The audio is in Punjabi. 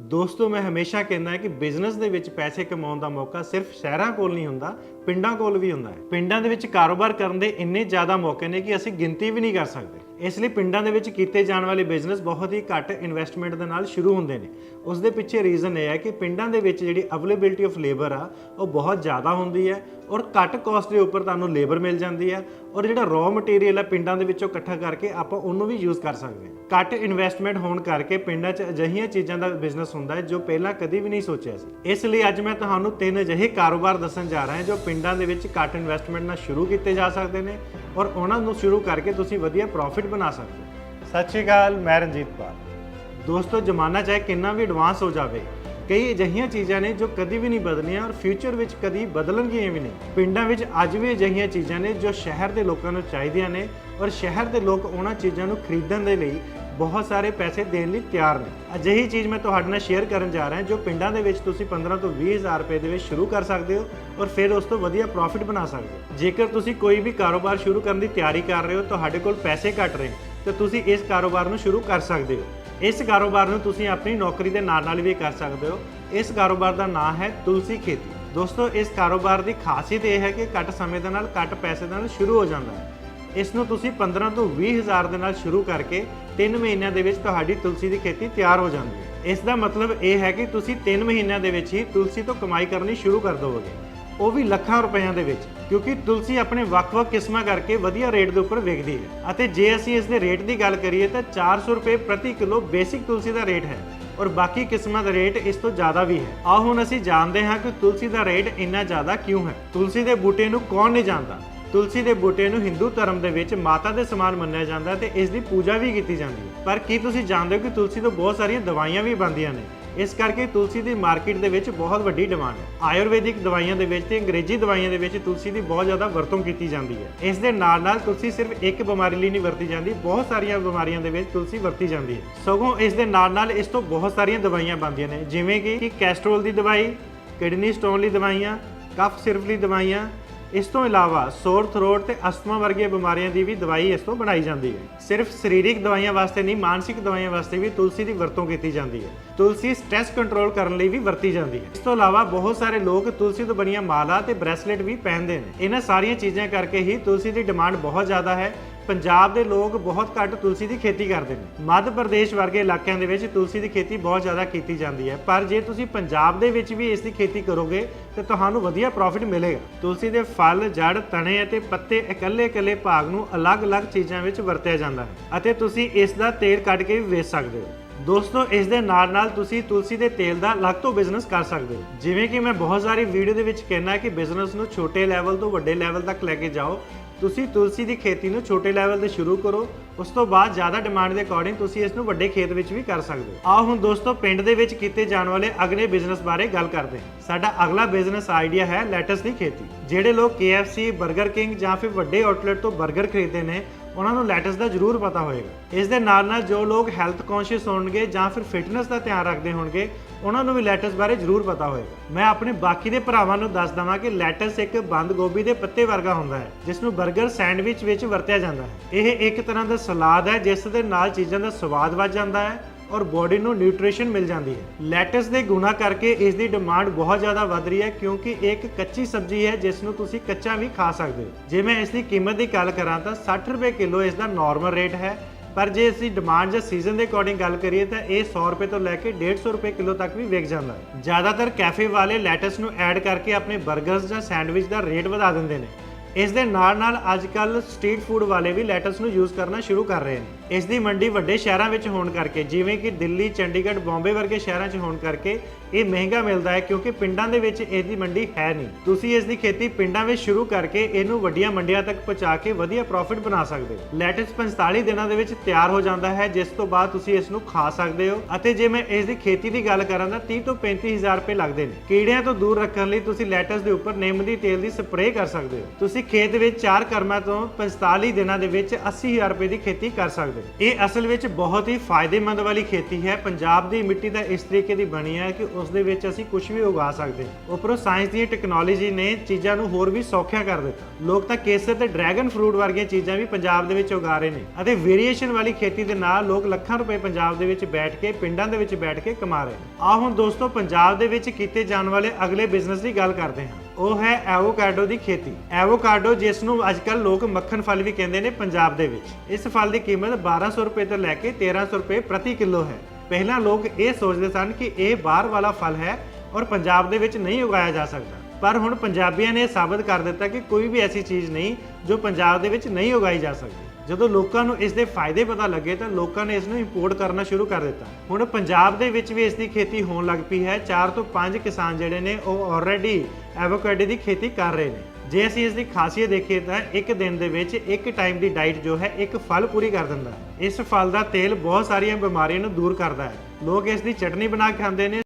ਦੋਸਤੋ, ਮੈਂ ਹਮੇਸ਼ਾ ਕਹਿੰਦਾ ਕਿ ਬਿਜ਼ਨਸ ਦੇ ਵਿੱਚ ਪੈਸੇ ਕਮਾਉਣ ਦਾ ਮੌਕਾ ਸਿਰਫ ਸ਼ਹਿਰਾਂ ਕੋਲ ਨਹੀਂ ਹੁੰਦਾ, ਪਿੰਡਾਂ ਕੋਲ ਵੀ ਹੁੰਦਾ ਹੈ। ਪਿੰਡਾਂ ਦੇ ਵਿੱਚ ਕਾਰੋਬਾਰ ਕਰਨ ਦੇ ਇੰਨੇ ਜ਼ਿਆਦਾ ਮੌਕੇ ਨੇ ਕਿ ਅਸੀਂ ਗਿਣਤੀ ਵੀ ਨਹੀਂ ਕਰ ਸਕਦੇ। ਇਸ ਲਈ ਪਿੰਡਾਂ ਦੇ ਵਿੱਚ ਕੀਤੇ ਜਾਣ ਵਾਲੇ ਬਿਜ਼ਨਸ ਬਹੁਤ ਹੀ ਘੱਟ ਇਨਵੈਸਟਮੈਂਟ ਦੇ ਨਾਲ ਸ਼ੁਰੂ ਹੁੰਦੇ ਨੇ। ਉਸ ਦੇ ਪਿੱਛੇ ਰੀਜ਼ਨ ਇਹ ਹੈ ਕਿ ਪਿੰਡਾਂ ਦੇ ਵਿੱਚ ਜਿਹੜੀ ਅਵੇਲੇਬਿਲਟੀ ਆਫ ਲੇਬਰ ਆ, ਉਹ ਬਹੁਤ ਜ਼ਿਆਦਾ ਹੁੰਦੀ ਹੈ ਔਰ ਘੱਟ ਕਾਸਟ ਦੇ ਉੱਪਰ ਤੁਹਾਨੂੰ ਲੇਬਰ ਮਿਲ ਜਾਂਦੀ ਹੈ ਔਰ ਜਿਹੜਾ ਰॉ ਮਟੀਰੀਅਲ ਆ ਪਿੰਡਾਂ ਦੇ ਵਿੱਚੋਂ ਇਕੱਠਾ ਕਰਕੇ ਆਪਾਂ ਉਹਨੂੰ ਵੀ ਯੂਜ਼ ਕਰ ਸਕਦੇ ਹਾਂ। ਘੱਟ ਇਨਵੈਸਟਮੈਂਟ ਹੋਣ ਕਰਕੇ ਪਿੰਡਾਂ 'ਚ ਅਜਿਹੀਆਂ ਚੀਜ਼ਾਂ ਦਾ ਬਿਜ਼ਨਸ ਹੁੰਦਾ ਹੈ ਜੋ ਪਹਿਲਾਂ ਕਦੀ ਵੀ ਨਹੀਂ ਸੋਚਿਆ ਸੀ। ਇਸ ਲਈ ਅੱਜ ਮੈਂ ਤੁਹਾਨੂੰ ਤਿੰਨ ਅਜਿਹੇ ਕਾਰੋਬਾਰ ਦੱਸਣ ਜਾ ਰਿਹਾ ਹਾਂ ਜੋ ਪਿੰਡਾਂ ਦੇ ਵਿੱਚ ਘੱਟ ਇਨਵੈਸਟਮੈਂਟ ਨਾਲ ਸ਼ੁਰੂ ਕੀਤੇ ਜਾ ਸਕਦੇ ਨੇ ਔਰ ਉਹਨਾਂ ਨੂੰ ਸ਼ੁਰੂ ਕਰਕੇ ਤੁਸੀਂ ਵਧੀਆ ਪ੍ਰੋਫਿਟ ਬਣਾ ਸਕਦੇ ਹੋ। ਸਤਿ ਸ਼੍ਰੀ ਅਕਾਲ ਮੈਂ ਰਣਜੀਤ ਪਾਲ ਦੋਸਤੋ ਜ਼ਮਾਨਾ ਚਾਹੇ ਕਿੰਨਾ ਵੀ ਐਡਵਾਂਸ ਹੋ ਜਾਵੇ ਕਈ ਅਜਿਹੀਆਂ ਚੀਜ਼ਾਂ ਨੇ ਜੋ ਕਦੀ ਵੀ ਨਹੀਂ ਬਦਲੀਆਂ ਔਰ ਫਿਊਚਰ ਵਿੱਚ ਕਦੀ ਬਦਲਣਗੀਆਂ ਵੀ ਨਹੀਂ। ਪਿੰਡਾਂ ਵਿੱਚ ਅੱਜ ਵੀ ਅਜਿਹੀਆਂ ਚੀਜ਼ਾਂ ਨੇ ਜੋ ਸ਼ਹਿਰ ਦੇ ਲੋਕਾਂ ਨੂੰ ਚਾਹੀਦੀਆਂ ਨੇ ਔਰ ਸ਼ਹਿਰ ਦੇ ਲੋਕ ਉਹਨਾਂ ਚੀਜ਼ਾਂ ਨੂੰ ਖਰੀਦਣ ਦੇ ਲਈ ਬਹੁਤ ਸਾਰੇ ਪੈਸੇ ਦੇਣ ਲਈ ਤਿਆਰ ਨੇ। ਅਜਿਹੀ ਚੀਜ਼ ਮੈਂ ਤੁਹਾਡੇ ਨਾਲ ਸ਼ੇਅਰ ਕਰਨ ਜਾ ਰਿਹਾ ਜੋ ਪਿੰਡਾਂ ਦੇ ਵਿੱਚ ਤੁਸੀਂ 15 ਤੋਂ 20 ਹਜ਼ਾਰ ਰੁਪਏ ਦੇ ਵਿੱਚ ਸ਼ੁਰੂ ਕਰ ਸਕਦੇ ਹੋ ਔਰ ਫਿਰ ਉਸ ਤੋਂ ਵਧੀਆ ਪ੍ਰੋਫਿਟ ਬਣਾ ਸਕਦੇ ਹੋ। ਜੇਕਰ ਤੁਸੀਂ ਕੋਈ ਵੀ ਕਾਰੋਬਾਰ ਸ਼ੁਰੂ ਕਰਨ ਦੀ ਤਿਆਰੀ ਕਰ ਰਹੇ ਹੋ, ਤੁਹਾਡੇ ਕੋਲ ਪੈਸੇ ਘੱਟ ਰਹੇ ਤਾਂ ਤੁਸੀਂ ਇਸ ਕਾਰੋਬਾਰ ਨੂੰ ਸ਼ੁਰੂ ਕਰ ਸਕਦੇ ਹੋ। ਇਸ ਕਾਰੋਬਾਰ ਨੂੰ ਤੁਸੀਂ ਆਪਣੀ ਨੌਕਰੀ ਦੇ ਨਾਲ ਨਾਲ ਵੀ ਕਰ ਸਕਦੇ ਹੋ। ਇਸ ਕਾਰੋਬਾਰ ਦਾ ਨਾਮ ਹੈ ਤੁਲਸੀ ਖੇਤੀ। ਦੋਸਤੋ, ਇਸ ਕਾਰੋਬਾਰ ਦੀ ਖਾਸੀਅਤ ਇਹ ਹੈ ਕਿ ਘੱਟ ਸਮੇਂ ਦੇ ਨਾਲ ਘੱਟ ਪੈਸੇ ਦੇ ਨਾਲ ਸ਼ੁਰੂ ਹੋ ਜਾਂਦਾ ਹੈ। ਇਸ ਨੂੰ ਤੁਸੀਂ 15 ਤੋਂ 20 ਹਜ਼ਾਰ ਦੇ ਨਾਲ ਸ਼ੁਰੂ ਕਰਕੇ 3 ਮਹੀਨਿਆਂ ਦੇ ਵਿੱਚ ਤੁਹਾਡੀ ਤੁਲਸੀ ਦੀ ਖੇਤੀ ਤਿਆਰ ਹੋ ਜਾਂਦੀ ਹੈ। ਇਸ ਦਾ ਮਤਲਬ ਇਹ ਹੈ ਕਿ ਤੁਸੀਂ 3 ਮਹੀਨਿਆਂ ਦੇ ਵਿੱਚ ਹੀ ਤੁਲਸੀ ਤੋਂ ਕਮਾਈ ਕਰਨੀ ਸ਼ੁਰੂ ਕਰ ਦੋਗੇ ਉਹ ਵੀ ਲੱਖਾਂ ਰੁਪਈਆਂ ਦੇ ਵਿੱਚ, ਕਿਉਂਕਿ ਤੁਲਸੀ ਆਪਣੇ ਵੱਖ-ਵੱਖ ਕਿਸਮਾਂ ਕਰਕੇ ਵਧੀਆ ਰੇਟ ਦੇ ਉੱਪਰ ਵਿਕਦੀ ਹੈ। ਅਤੇ ਜੇ ਅਸੀਂ ਇਸ ਦੇ ਰੇਟ ਦੀ ਗੱਲ ਕਰੀਏ ਤਾਂ 400 ਰੁਪਏ ਪ੍ਰਤੀ ਕਿਲੋ ਬੇਸਿਕ ਤੁਲਸੀ ਦਾ ਰੇਟ ਹੈ ਔਰ ਬਾਕੀ ਕਿਸਮਾਂ ਦਾ ਰੇਟ ਇਸ ਤੋਂ ਜ਼ਿਆਦਾ ਵੀ ਹੈ। ਆਹ ਹੁਣ ਅਸੀਂ ਜਾਣਦੇ ਹਾਂ ਕਿ ਤੁਲਸੀ ਦਾ ਰੇਟ ਇੰਨਾ ਜ਼ਿਆਦਾ ਕਿਉਂ ਹੈ। ਤੁਲਸੀ ਦੇ ਬੂਟੇ ਨੂੰ ਕੌਣ ਨਹੀਂ ਜਾਣਦਾ? ਤੁਲਸੀ ਦੇ ਬੂਟੇ ਨੂੰ ਹਿੰਦੂ ਧਰਮ ਦੇ ਵਿੱਚ ਮਾਤਾ ਦੇ ਸਮਾਨ ਮੰਨਿਆ ਜਾਂਦਾ ਹੈ ਤੇ ਇਸ ਦੀ ਪੂਜਾ ਵੀ ਕੀਤੀ ਜਾਂਦੀ ਹੈ। ਪਰ ਕੀ ਤੁਸੀਂ ਜਾਣਦੇ ਹੋ ਕਿ ਤੁਲਸੀ ਤੋਂ ਬਹੁਤ ਸਾਰੀਆਂ ਦਵਾਈਆਂ ਵੀ ਬਣਦੀਆਂ ਨੇ? ਇਸ ਕਰਕੇ ਤੁਲਸੀ ਦੀ ਮਾਰਕੀਟ ਦੇ ਵਿੱਚ ਬਹੁਤ ਵੱਡੀ ਡਿਮਾਂਡ ਹੈ। ਆਯੁਰਵੈਦਿਕ ਦਵਾਈਆਂ ਦੇ ਵਿੱਚ ਤੇ ਅੰਗਰੇਜ਼ੀ ਦਵਾਈਆਂ ਦੇ ਵਿੱਚ ਤੁਲਸੀ ਦੀ ਬਹੁਤ ਜ਼ਿਆਦਾ ਵਰਤੋਂ ਕੀਤੀ ਜਾਂਦੀ ਹੈ। ਇਸ ਦੇ ਨਾਲ ਨਾਲ ਤੁਲਸੀ ਸਿਰਫ ਇੱਕ ਬਿਮਾਰੀ ਲਈ ਨਹੀਂ ਵਰਤੀ ਜਾਂਦੀ, ਬਹੁਤ ਸਾਰੀਆਂ ਬਿਮਾਰੀਆਂ ਦੇ ਵਿੱਚ ਤੁਲਸੀ ਵਰਤੀ ਜਾਂਦੀ ਹੈ। ਸਗੋਂ ਇਸ ਦੇ ਨਾਲ ਨਾਲ ਇਸ ਤੋਂ ਬਹੁਤ ਸਾਰੀਆਂ ਦਵਾਈਆਂ ਬਣਦੀਆਂ ਨੇ, ਜਿਵੇਂ ਕਿ ਕੈਸਟਰੋਲ ਦੀ ਦਵਾਈ, ਕਿਡਨੀ ਸਟੋਨ ਲਈ ਦਵਾਈਆਂ, ਕਫ ਸਿਰਫ ਲਈ ਦਵਾਈਆਂ ਇਸ ਤੋਂ ਇਲਾਵਾ ਸੋਰ, ਥਰੋਟ ਤੇ ਅਸਥਮਾ ਵਰਗੀਆਂ ਬਿਮਾਰੀਆਂ ਦੀ ਵੀ ਦਵਾਈ ਇਸ ਤੋਂ ਬਣਾਈ ਜਾਂਦੀ ਹੈ। ਸਿਰਫ ਸਰੀਰਕ ਦਵਾਈਆਂ ਵਾਸਤੇ ਨਹੀਂ, ਮਾਨਸਿਕ ਦਵਾਈਆਂ ਵਾਸਤੇ ਵੀ ਤੁਲਸੀ ਦੀ ਵਰਤੋਂ ਕੀਤੀ ਜਾਂਦੀ ਹੈ। ਤੁਲਸੀ ਸਟ੍ਰੈਸ ਕੰਟਰੋਲ ਕਰਨ ਲਈ ਵੀ ਵਰਤੀ ਜਾਂਦੀ ਹੈ। ਇਸ ਤੋਂ ਇਲਾਵਾ ਬਹੁਤ ਸਾਰੇ ਲੋਕ ਤੁਲਸੀ ਤੋਂ ਬਣੀਆਂ ਮਾਲਾ ਤੇ ਬ੍ਰੈਸਲੇਟ ਵੀ ਪਹਿਨਦੇ ਨੇ। ਇਹਨਾਂ ਸਾਰੀਆਂ ਚੀਜ਼ਾਂ ਕਰਕੇ ਹੀ ਤੁਲਸੀ ਦੀ ਡਿਮਾਂਡ ਬਹੁਤ ਜ਼ਿਆਦਾ ਹੈ। ਪੰਜਾਬ ਦੇ ਲੋਕ ਬਹੁਤ ਘੱਟ ਤੁਲਸੀ ਦੀ ਖੇਤੀ ਕਰਦੇ ਨੇ। ਮੱਧ ਪ੍ਰਦੇਸ਼ ਵਰਗੇ ਇਲਾਕਿਆਂ ਦੇ ਵਿੱਚ ਤੁਲਸੀ ਦੀ ਖੇਤੀ ਬਹੁਤ ਜ਼ਿਆਦਾ ਕੀਤੀ ਜਾਂਦੀ ਹੈ। ਪਰ ਜੇ ਤੁਸੀਂ ਪੰਜਾਬ ਦੇ ਵਿੱਚ ਵੀ ਇਸ ਦੀ ਖੇਤੀ ਕਰੋਗੇ, ਤਾਂ ਤੁਹਾਨੂੰ ਵਧੀਆ ਪ੍ਰੋਫਿਟ ਮਿਲੇਗਾ। ਤੁਲਸੀ ਦੇ ਫਲ, ਜੜ, ਤਣੇ ਅਤੇ ਪੱਤੇ ਇਕੱਲੇ-ਇਕੱਲੇ ਭਾਗ ਨੂੰ ਅਲੱਗ-ਅਲੱਗ ਚੀਜ਼ਾਂ ਵਿੱਚ ਵਰਤਿਆ ਜਾਂਦਾ ਹੈ ਅਤੇ ਤੁਸੀਂ ਇਸ ਦਾ ਤੇਲ ਕੱਢ ਕੇ ਵੀ ਵੇਚ ਸਕਦੇ ਹੋ। ਦੋਸਤੋ, ਇਸ ਦੇ ਨਾਲ ਨਾਲ ਤੁਸੀਂ ਤੁਲਸੀ ਦੇ ਤੇਲ ਦਾ ਅਲੱਗ ਤੋਂ ਬਿਜ਼ਨਸ ਕਰ ਸਕਦੇ ਹੋ। ਜਿਵੇਂ ਕਿ ਮੈਂ ਬਹੁਤ ਸਾਰੀ ਵੀਡੀਓ ਦੇ ਵਿੱਚ ਕਹਿਣਾ ਕਿ ਬਿਜ਼ਨਸ ਨੂੰ ਛੋਟੇ ਲੈਵਲ ਤੋਂ ਵੱਡੇ ਲੈਵਲ ਤੱਕ ਲੈ ਕੇ ਜਾਓ। ਤੁਸੀਂ ਤੁਲਸੀ ਦੀ ਖੇਤੀ ਨੂੰ ਛੋਟੇ ਲੈਵਲ ਤੇ ਸ਼ੁਰੂ ਕਰੋ, ਉਸ ਤੋਂ ਬਾਅਦ ਜ਼ਿਆਦਾ ਡਿਮਾਂਡ ਦੇ ਅਕੋਰਡਿੰਗ ਤੁਸੀਂ ਇਸ ਨੂੰ ਵੱਡੇ ਖੇਤ ਵਿੱਚ ਵੀ ਕਰ ਸਕਦੇ ਹੋ। ਆਓ ਹੁਣ ਦੋਸਤੋ, ਪਿੰਡ ਦੇ ਵਿੱਚ ਕੀਤੇ ਜਾਣ ਵਾਲੇ ਅਗਲੇ ਬਿਜ਼ਨਸ ਬਾਰੇ ਗੱਲ ਕਰਦੇ ਹਾਂ। ਸਾਡਾ ਅਗਲਾ ਬਿਜ਼ਨਸ ਆਈਡੀਆ ਹੈ ਲੈਟਸ ਦੀ ਖੇਤੀ, ਜਿਹੜੇ ਲੋਕ KFC 버ਗਰ ਕਿੰਗ ਜਾਂ ਫਿਰ ਵੱਡੇ ਆਊਟਲੈਟ ਤੋਂ 버ਗਰ ਖਰੀਦਦੇ ਨੇ ਉਹਨਾਂ ਨੂੰ ਲੈਟਸ ਦਾ ਜ਼ਰੂਰ ਪਤਾ ਹੋਏਗਾ। ਇਸ ਦੇ ਨਾਲ ਨਾਲ ਜੋ ਲੋਕ ਹੈਲਥ ਕੌਨਸ਼ੀਅਸ ਹੋਣਗੇ ਜਾਂ ਫਿਰ ਫਿਟਨੈਸ ਦਾ ਧਿਆਨ ਰੱਖਦੇ ਹੋਣਗੇ, ਉਹਨਾਂ ਨੂੰ ਵੀ ਲੈਟਸ ਬਾਰੇ ਜ਼ਰੂਰ ਪਤਾ ਹੋਏਗਾ। ਮੈਂ ਆਪਣੇ ਬਾਕੀ ਦੇ ਭਰਾਵਾਂ ਨੂੰ ਦੱਸ ਦਵਾਂ ਕਿ ਲੈਟਸ ਇੱਕ ਬੰਦ ਗੋਭੀ ਦੇ ਪੱਤੇ ਵਰਗਾ ਹੁੰਦਾ ਹੈ, ਜਿਸ ਨੂੰ 버ਗਰ ਸੈਂਡਵਿਚ ਵਿੱਚ ਵਰਤਿਆ ਜਾਂਦਾ ਹੈ। ਇਹ ਇੱਕ ਤਰ੍ਹਾਂ ਦਾ ਸਲਾਦ ਹੈ, ਜਿਸ ਦੇ ਨਾਲ ਚੀਜ਼ਾਂ ਦਾ ਸਵਾਦ ਵੱਧ ਜਾਂਦਾ ਹੈ ਔਰ ਬੋਡੀ ਨੂੰ ਨਿਊਟ੍ਰੀਸ਼ਨ ਮਿਲ ਜਾਂਦੀ ਹੈ। ਲੈਟਸ ਦੇ ਗੁਣਾ ਕਰਕੇ ਇਸ ਦੀ ਡਿਮਾਂਡ ਬਹੁਤ ਜ਼ਿਆਦਾ ਵਧ ਰਹੀ ਹੈ ਕਿਉਂਕਿ ਇਹ ਇੱਕ ਕੱਚੀ ਸਬਜ਼ੀ ਹੈ ਜਿਸ ਨੂੰ ਤੁਸੀਂ ਕੱਚਾ ਵੀ ਖਾ ਸਕਦੇ ਹੋ। ਜੇ ਮੈਂ ਇਸ ਦੀ ਕੀਮਤ ਦੀ ਗੱਲ ਕਰਾਂ ਤਾਂ 60 ਰੁਪਏ ਕਿਲੋ ਇਸ ਦਾ ਨਾਰਮਲ ਰੇਟ ਹੈ। ਪਰ ਜੇ ਅਸੀਂ ਡਿਮਾਂਡ ਜਾਂ ਸੀਜ਼ਨ ਦੇ ਅਕੋਰਡਿੰਗ ਗੱਲ ਕਰੀਏ ਤਾਂ ਇਹ 100 ਰੁਪਏ ਤੋਂ ਲੈ ਕੇ 150 ਰੁਪਏ ਕਿਲੋ ਤੱਕ ਵੀ ਵਿਕ ਜਾਂਦਾ ਹੈ। ਜ਼ਿਆਦਾਤਰ ਕੈਫੇ ਵਾਲੇ ਲੈਟਸ ਨੂੰ ਐਡ ਕਰਕੇ ਆਪਣੇ 버ਗਰਸ ਜਾਂ ਸੈਂਡਵਿਚ ਦਾ ਰੇਟ ਵਧਾ ਦਿੰਦੇ ਨੇ। ਇਸ ਦੇ ਨਾਲ ਨਾਲ ਅੱਜ ਕੱਲ ਸਟਰੀਟ ਫੂਡ ਵਾਲੇ ਵੀ ਲੈਟਸ ਨੂੰ ਯੂਜ਼ ਕਰਨਾ ਸ਼ੁਰੂ ਕਰ ਰਹੇ ਨੇ। ਇਸ ਦੀ ਮੰਡੀ ਵੱਡੇ ਸ਼ਹਿਰਾਂ ਵਿੱਚ ਹੋਣ ਕਰਕੇ, ਜਿਵੇਂ ਕਿ ਦਿੱਲੀ, ਚੰਡੀਗੜ੍ਹ, ਬੰਬੇ ਵਰਗੇ ਸ਼ਹਿਰਾਂ 'ਚ ਹੋਣ ਕਰਕੇ ਇਹ ਮਹਿੰਗਾ ਮਿਲਦਾ ਹੈ ਕਿਉਂਕਿ ਪਿੰਡਾਂ ਦੇ ਵਿੱਚ ਇਸ ਮੰਡੀ ਹੈ ਨਹੀਂ। ਤੁਸੀਂ ਇਸ ਦੀ ਖੇਤੀ ਪਿੰਡਾਂ ਵਿੱਚ ਸ਼ੁਰੂ ਕਰਕੇ ਇਹਨੂੰ ਵੱਡੀਆਂ ਮੰਡੀਆਂ ਤੱਕ ਪਹੁੰਚਾ ਕੇ ਵਧੀਆ ਪ੍ਰੋਫਿਟ ਬਣਾ ਸਕਦੇ ਹੋ। ਲੈਟਸ 45 ਦਿਨਾਂ ਦੇ ਵਿੱਚ ਤਿਆਰ ਹੋ ਜਾਂਦਾ ਹੈ, ਜਿਸ ਤੋਂ ਬਾਅਦ ਤੁਸੀਂ ਇਸ ਨੂੰ ਖਾ ਸਕਦੇ ਹੋ। ਅਤੇ ਜੇ ਮੈਂ ਇਸ ਦੀ ਖੇਤੀ ਦੀ ਗੱਲ ਕਰਾਂ ਤਾਂ 30 ਤੋਂ 35000 ਰੁਪਏ ਲੱਗਦੇ ਨੇ। ਕੀੜਿਆਂ ਤੋਂ ਦੂਰ ਰੱਖਣ ਲਈ ਤੁਸੀਂ ਲੈਟਸ ਦੇ ਉੱਪਰ ਨਿੰਮ ਦੀ ਤੇਲ ਦੀ ਸਪਰੇਅ ਕਰ ਸਕਦੇ ਹੋ। ਤੁਸੀਂ ਖੇਤ ਵਿੱਚ ਚਾਰ ਕਰਮਾਂ ਤੋਂ 45 ਦਿਨਾਂ ਦੇ ਵਿੱਚ 80000 ਰੁਪਏ ਦੀ ਖੇਤੀ ਕਰ ਸਕਦੇ ਹੋ। ਇਹ ਅਸਲ ਵਿੱਚ ਬਹੁਤ ਹੀ ਫਾਇਦੇਮੰਦ ਵਾਲੀ ਖੇਤੀ ਹੈ। ਪੰਜਾਬ ਦੀ ਮਿੱਟੀ ਦਾ ਇਸ ਤਰੀਕੇ ਦੀ ਬਣੀ ਹੈ ਕਿ ਉਸ ਦੇ ਵਿੱਚ ਅਸੀਂ ਕੁਝ ਵੀ ਉਗਾ ਸਕਦੇ। ਉਪਰੋਂ ਸਾਇੰਸ ਦੀ ਟੈਕਨੋਲੋਜੀ ਨੇ ਚੀਜ਼ਾਂ ਨੂੰ ਹੋਰ ਵੀ ਸੌਖਿਆ ਕਰ ਦਿੱਤਾ। ਲੋਕ ਤਾਂ ਕੇਸਰ ਤੇ ਡਰੈਗਨ ਫਰੂਟ ਵਰਗੀਆਂ ਚੀਜ਼ਾਂ ਵੀ ਪੰਜਾਬ ਦੇ ਵਿੱਚ ਉਗਾ ਰਹੇ ਨੇ ਅਤੇ ਵੇਰੀਏਸ਼ਨ ਵਾਲੀ ਖੇਤੀ ਦੇ ਨਾਲ ਲੋਕ ਲੱਖਾਂ ਰੁਪਏ ਪੰਜਾਬ ਦੇ ਵਿੱਚ ਬੈਠ ਕੇ, ਪਿੰਡਾਂ ਦੇ ਵਿੱਚ ਬੈਠ ਕੇ ਕਮਾ ਰਹੇ ਆ ਹੁਣ ਦੋਸਤੋ ਪੰਜਾਬ ਦੇ ਵਿੱਚ ਕੀਤੇ ਜਾਣ ਵਾਲੇ ਅਗਲੇ ਬਿਜ਼ਨਸ ਦੀ ਗੱਲ ਕਰਦੇ ਹਾਂ। ਉਹ ਹੈ ਐਵੋਕਾਡੋ ਦੀ ਖੇਤੀ। ਐਵੋਕਾਡੋ ਜਿਸ ਨੂੰ ਅੱਜਕੱਲ ਲੋਕ ਮੱਖਣ ਫਲ ਵੀ ਕਹਿੰਦੇ ਨੇ ਪੰਜਾਬ ਦੇ ਵਿੱਚ। ਇਸ ਫਲ ਦੀ ਕੀਮਤ 1200 ਰੁਪਏ ਤੋਂ ਲੈ ਕੇ 1300 ਰੁਪਏ ਪ੍ਰਤੀ ਕਿਲੋ ਹੈ। ਪਹਿਲਾਂ ਲੋਕ ਇਹ ਸੋਚਦੇ ਸਨ ਕਿ ਇਹ ਬਾਹਰ ਵਾਲਾ ਫਲ ਹੈ ਔਰ ਪੰਜਾਬ ਦੇ ਵਿੱਚ ਨਹੀਂ ਉਗਾਇਆ ਜਾ ਸਕਦਾ। ਪਰ ਹੁਣ ਪੰਜਾਬੀਆਂ ਨੇ ਇਹ ਸਾਬਤ ਕਰ ਦਿੱਤਾ ਕਿ ਕੋਈ ਵੀ ਐਸੀ ਚੀਜ਼ ਨਹੀਂ ਜੋ ਪੰਜਾਬ ਦੇ ਵਿੱਚ ਨਹੀਂ ਉਗਾਈ ਜਾ ਸਕਦੀ। ਜਦੋਂ ਲੋਕਾਂ ਨੂੰ ਇਸ ਦੇ ਫਾਇਦੇ ਪਤਾ ਲੱਗੇ ਤਾਂ ਲੋਕਾਂ ਨੇ ਇਸ ਨੂੰ ਇੰਪੋਰਟ ਕਰਨਾ ਸ਼ੁਰੂ ਕਰ ਦਿੱਤਾ। ਹੁਣ ਪੰਜਾਬ ਦੇ ਵਿੱਚ ਵੀ ਇਸ ਦੀ ਖੇਤੀ ਹੋਣ ਲੱਗ ਪਈ ਹੈ। 4 ਤੋਂ 5 ਕਿਸਾਨ ਜਿਹੜੇ ਨੇ ਉਹ ਆਲਰੇਡੀ ਐਵੋਕਾਡੋ ਦੀ ਖੇਤੀ ਕਰ ਰਹੇ ਨੇ। ਜੇ ਅਸੀਂ ਇਸ ਦੀ ਖਾਸੀਅਤ ਦੇਖੀਏ ਤਾਂ ਇੱਕ ਦਿਨ ਦੇ ਵਿੱਚ ਇੱਕ ਟਾਈਮ ਦੀ ਡਾਈਟ ਜੋ ਹੈ, ਇੱਕ ਫਲ ਪੂਰੀ ਕਰ ਦਿੰਦਾ। ਹੈ ਇਸ ਫਲ ਦਾ ਤੇਲ ਬਹੁਤ ਸਾਰੀਆਂ ਬਿਮਾਰੀਆਂ ਨੂੰ ਦੂਰ ਕਰਦਾ ਹੈ। ਲੋਕ ਇਸ ਦੀ ਚਟਨੀ ਬਣਾ ਕੇ ਖਾਂਦੇ ਨੇ।